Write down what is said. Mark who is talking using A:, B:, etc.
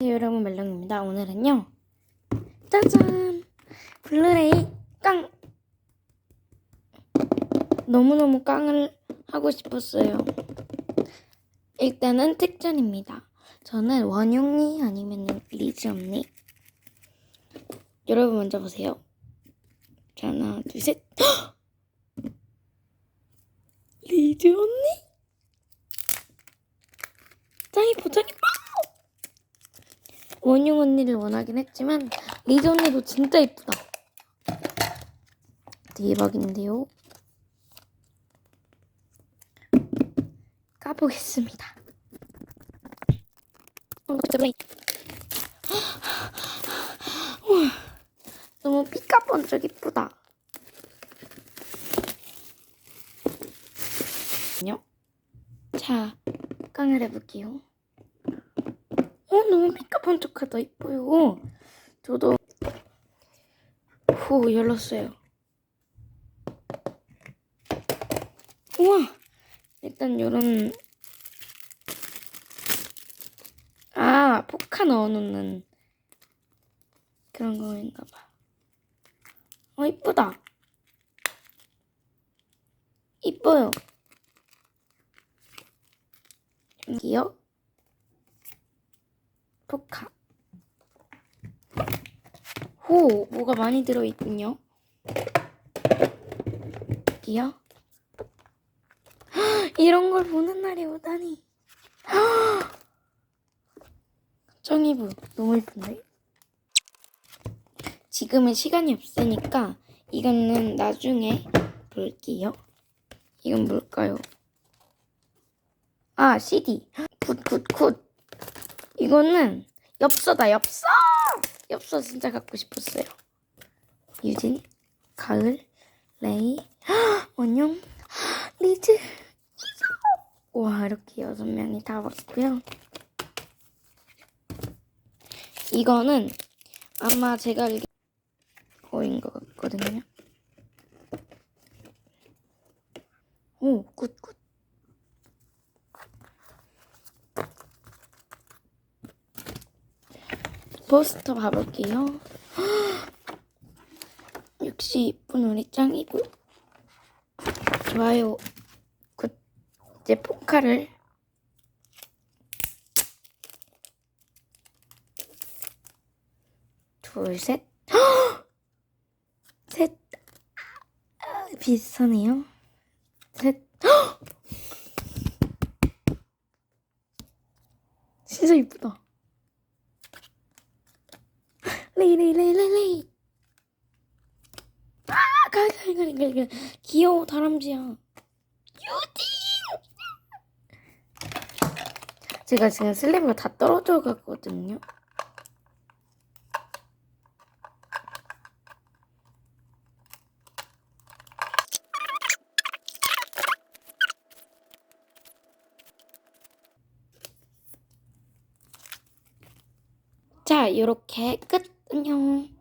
A: 네, 여러분 멜롱입니다. 오늘은요. 짜잔! 블루레이 깡! 너무너무 깡을 하고 싶었어요. 일단은 특전입니다. 저는 원용이 아니면 리즈 언니. 여러분 먼저 보세요. 자, 하나, 둘, 셋. 헉! 리즈 언니? 짱 이뻐, 짱 이뻐! 원용 언니를 원하긴 했지만 리즈 언니도 진짜 이쁘다. 대박인데요. 까보겠습니다. 어, 우와, 너무 삐까번쩍 이쁘다. 안녕. 자, 깡을 해볼게요. 어, 너무 삐까번쩍하다. 이뻐요. 저도 후 열었어요. 우와, 일단 요런 아 포카 넣어놓는 그런 거인가 봐. 어 이쁘다. 이뻐요. 포카. 호, 뭐가 많이 들어있군요. 여기요. 이런 걸 보는 날이 오다니. 쩡이브 너무 예쁜데? 지금은 시간이 없으니까 이거는 나중에 볼게요. 이건 뭘까요? 아, CD. 굿 굿 굿. 이거는 엽서다, 엽서! 엽서 진짜 갖고 싶었어요. 유진, 가을, 레이, 원영, 리즈, 이서. 와, 이렇게 여섯 명이 다 왔고요. 이거는 아마 제가 알기 거인 것 같거든요. 오, 굿굿. 포스터 봐볼게요. 역시 이쁜 우리 짱이고. 좋아요. 굿. 이제 포카를 둘, 셋. 셋. 아, 비슷하네요. 셋. 진짜 이쁘다. 레이, 레이, 레이, 레이, 레이. 아, 가. 귀여워, 다람쥐야. 유진! 제가 지금 슬리브가 다 떨어져 갔거든요. 자, 요렇게 끝. 안녕.